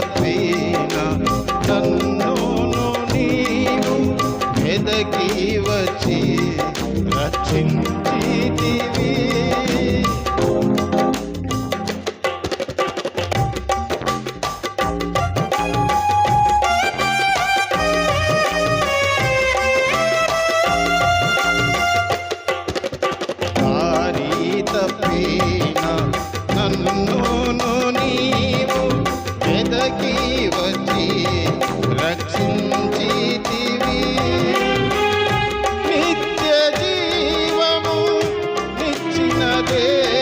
पे వచ్చి రక్షించితివి నిత్య జీవము నిచ్చిన దేవ